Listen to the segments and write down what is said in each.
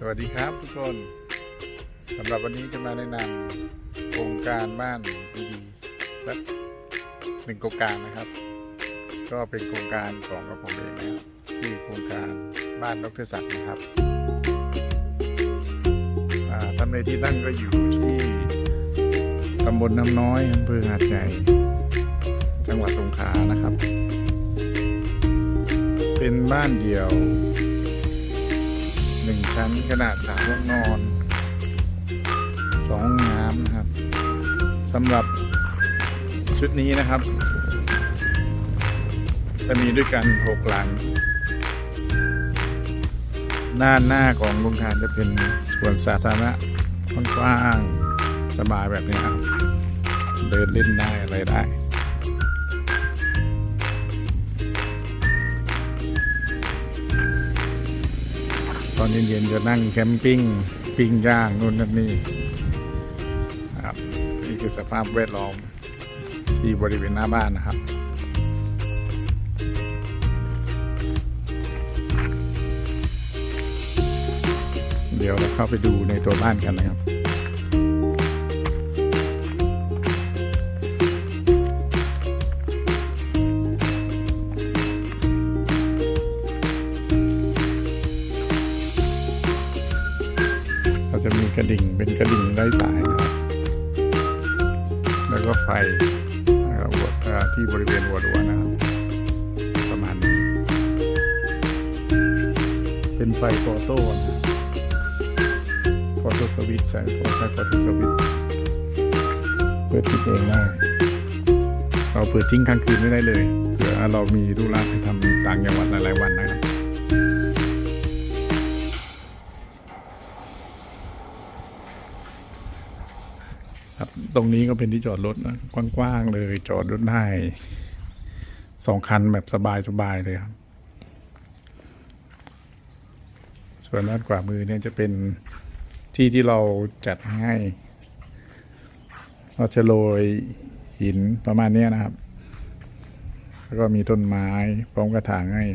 สวัสดีครับทุกคนสำหรับวันนี้จะมาแนะนำโครงการบ้านดีๆสักหนึ่งโครงการนะครับ ก็เป็นโครงการของกระผมเองนะครับที่โครงการบ้านดรศักดิ์นะครับอ่าทำในที่ตั้งก็อยู่ที่ตำบลน้ำน้อยอำเภอหาดใหญ่จังหวัดสงขลานะครับ เป็นบ้านเดี่ยว ชั้นขนาดสามห้องนอนสองห้องน้ำนะครับสำหรับชุดนี้นะครับ จะมีด้วยกันหกหลัง หน้าหน้าของโรงทานจะเป็นสวนสาธารณะกว้างสบายแบบนี้ครับ เดินเล่นได้อะไรได้ ตอนเย็นๆจะนั่งแคมปิ้งปิ้งย่างนู่นนั่นนี่ครับนี่คือสภาพแวดล้อมที่บริเวณหน้าบ้านนะครับเดี๋ยวเราเข้าไปดูในตัวบ้านกันนะครับ จะมีกระดิ่งเป็นกระดิ่งไร้สายนะครับ แล้วก็ไฟนะครับที่บริเวณหัวรั้วนะครับประมาณนี้ เป็นไฟโฟโต้นะโฟโต้สวิตช์ใช้โฟใช้โฟโต้สวิตช์เปิดปิดเองได้เราเปิดทิ้งค้างคืนไม่ได้เลยเผื่อเรามีธุระไปทำต่างจังหวัดหลายๆวันนะครับ ครับ ตรงนี้ก็เป็นที่จอดรถนะกว้างๆเลยจอดรถได้สองคันแบบสบายๆเลยครับ ส่วนด้านขวามือเนี่ยจะเป็นที่ที่เราจัดให้ เราจะโรยหินประมาณนี้นะครับ แล้วก็มีต้นไม้พร้อมกระถางให้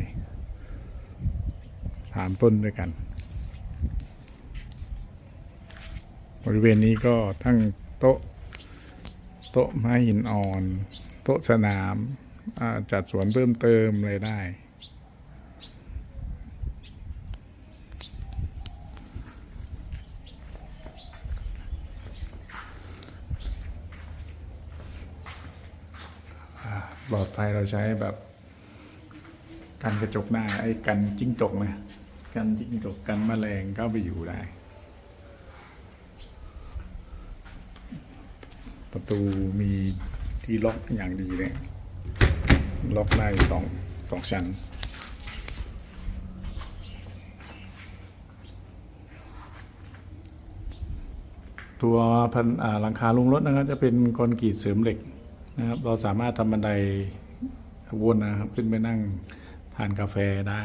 สามต้นด้วยกัน บริเวณนี้ก็ทั้ง โต๊ะโต๊ะไม้หินอ่อน โต๊ะสนามาจัดสวนเพิ่มเติมเลยได้อ่าหลอดไฟเราใช้แบบกันกระจกได้ไอ้กันจิ้งจกนะกันจิ้งจกกันแมลงเข้าไปอยู่ได้ ประตูมีที่ล็อกอย่างดีเลย ล็อกได้สองสองชั้น ตัวพันหลังคาลงรถนะครับ จะเป็นคอนกรีตเสริมเหล็กนะครับ เราสามารถทำบันไดวนนะครับ ขึ้นไปนั่งทานกาแฟได้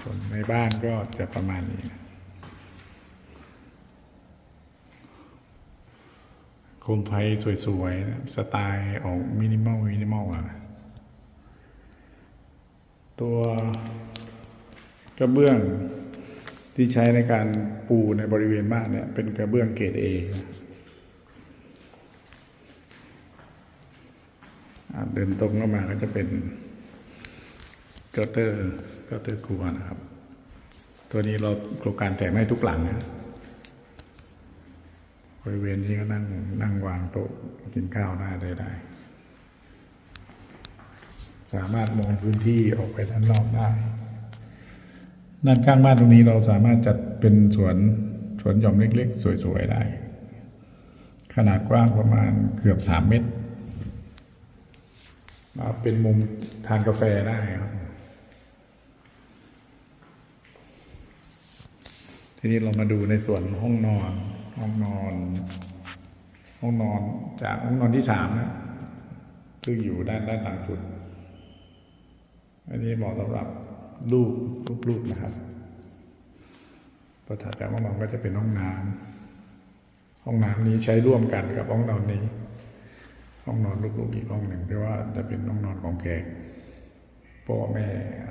ส่วน ในบ้านก็จะประมาณนี้ โคมไฟสวยๆนะสไตล์ออกมินิมอลมินิมอลอะนะตัวกระเบื้องที่ใช้ในการปูในบริเวณบ้านเนี่ย เป็นกระเบื้องเกรดเอเดินตรงเข้ามาก็จะเป็นเกอร์เตอร์เกอร์เตอร์ครัวนะครับ ตัวนี้เราโครงการแจกให้ทุกหลังนะบริเวณนี้ก็นั่งนั่งวางโต๊ะกินข้าวได้ได้ได้ สามารถมองพื้นที่ออกไปด้านนอกได้ด้านข้างบ้านตรงนี้เราสามารถจัดเป็นสวนสวนหย่อมเล็ก ๆ สวย ๆ ได้ ขนาดกว้างประมาณเกือบสามเมตรมาเป็นมุมทานกาแฟได้ครับ ทีนี้เรามาดูในส่วนห้องนอน ห้องนอน ห้องนอนจากห้องนอนที่สามนะซึ่งอยู่ด้านด้านหลังสุด อันนี้เหมาะสำหรับลูกลูกๆนะครับพอถัดจากห้องนอนก็จะเป็นห้องน้ำห้องน้ำนี้ใช้ร่วมกันกับห้องนอนนี้ ห้องนอนลูกๆอีกห้องหนึ่งที่ว่าจะเป็นห้องนอนของแขกพ่อแม่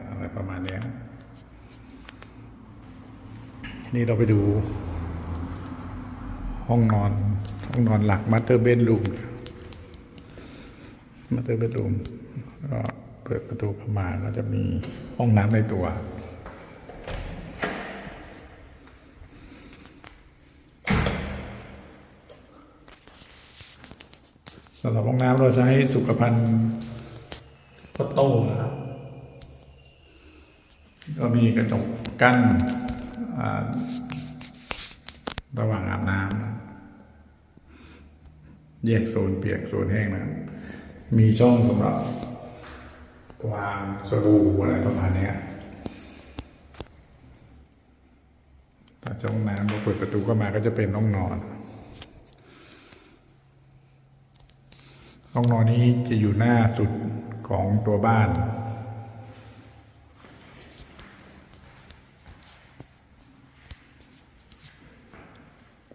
อะไรประมาณนี้ นี่เราไปดู ห้องนอน ห้องนอนหลักมาสเตอร์เบดรูมมาสเตอร์เบดรูมก็เปิดประตูเข้ามาก็จะมีห้องน้ำในตัว สำหรับห้องน้ำเราใช้สุขภัณฑ์โตโต้นะครับก็มีกระจกกั้น ระหว่างอาบน้ำแยกโซนเปียกโซนแห้งนะมีช่องสำหรับวางสบู่อะไรประมาณเนี้ยถ้าช่องน้ำเราเปิดประตูเข้ามาก็จะเป็นห้องนอนห้องนอนนี้จะอยู่หน้าสุดของตัวบ้าน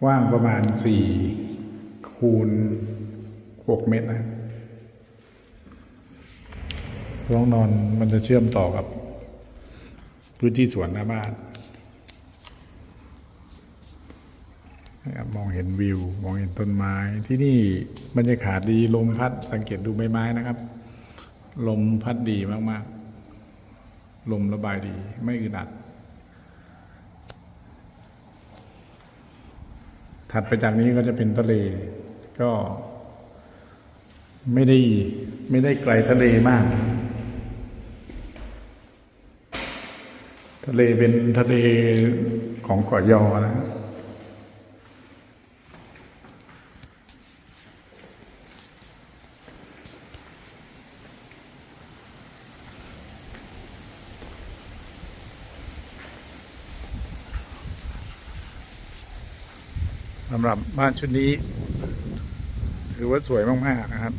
กว้างประมาณสี่คูณหกเมตรนะห้องนอนมันจะเชื่อมต่อกับ พื้นที่สวนหน้าบ้านนะครับมองเห็นวิว มองเห็นต้นไม้ที่นี่บรรยากาศดีลมพัดสังเกตดูใบไม้นะครับ ลมพัดดีมาก ๆ ลมระบายดี ไม่อึดอัด ถัดไปจากนี้ก็จะเป็นทะเล ก็ไม่ได้ไม่ได้ไกลทะเลมาก ทะเลเป็นทะเลของเกาะยอนะ สำหรับบ้านชุดนี้ถือว่าสวยมากๆนะครับ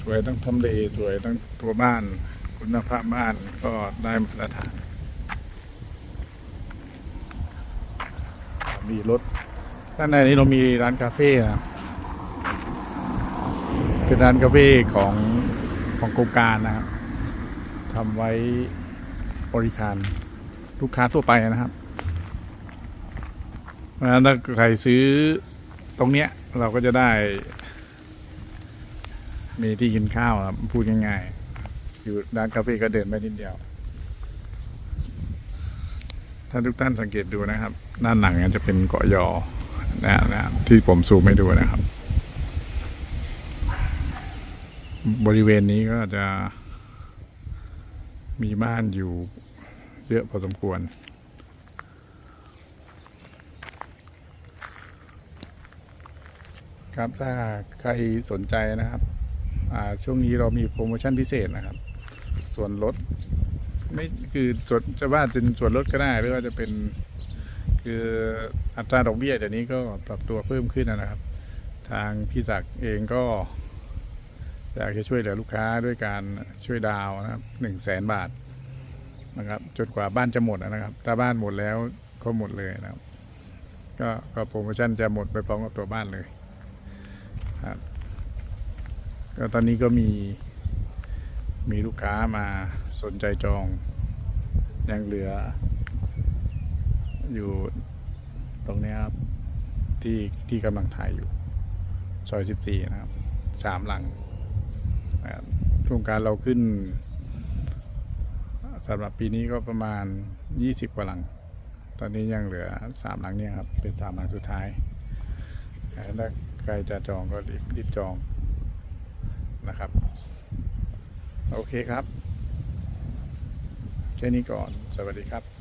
สวยทั้งทำเลสวยทั้งตัวบ้าน คุณภาพบ้านก็ได้มาตรฐาน มีรถด้านในนี้เรามีร้านคาเฟ่นะเป็นร้านคาเฟ่ของของโครงการนะครับทำไว้บริการลูกค้าทั่วไปนะครับ ราะฉะนั้นถ้าใครซื้อตรงเนี้ยเราก็จะได้ มีที่กินข้าวครับพูดง่ายๆ อยู่ร้านคาเฟ่ก็เดินไปนิดเดียว ถ้าทุกท่านสังเกตดูนะครับ ด้านหลังจะเป็นเกาะยอนะนะที่ผมซูมให้ดูนะครับ บริเวณนี้ก็จะมีบ้านอยู่เยอะพอสมควร ครับถ้าใครสนใจนะครับช่วงนี้เรามีโปรโมชั่นพิเศษนะครับ ส่วนลดไม่คือส่วนจะว่าเป็นส่วนลดก็ได้หรือว่าจะเป็นคืออัตราดอกเบี้ยเดี๋ยวนี้ก็ปรับตัวเพิ่มขึ้นนะครับ ทางพี่ศักดิ์เองก็อยากจะช่วยเหลือลูกค้าด้วยการช่วยดาวนะครับหนึ่งแสนบาทนะครับจนกว่าบ้านจะหมดนะครับถ้าบ้านหมดแล้วก็หมดเลยนะครับ ก็โปรโมชั่นจะหมดไปพร้อมกับตัวบ้านเลย ครับก็ตอนนี้ก็มีมีลูกค้ามาสนใจจอง ยังเหลือ อยู่ตรงนี้ครับ ที่ที่กำลังถ่ายอยู่ ซอย 14 นะครับสามหลังโครงการเราขึ้นสำหรับปีนี้ก็ประมาณ 20 กว่าหลัง ตอนนี้ยังเหลือสามหลังเนี่ยครับ เป็นสามหลังสุดท้ายถ้า ใครจะจองก็รีบรีบจองนะครับ โอเคครับ แค่นี้ก่อน สวัสดีครับ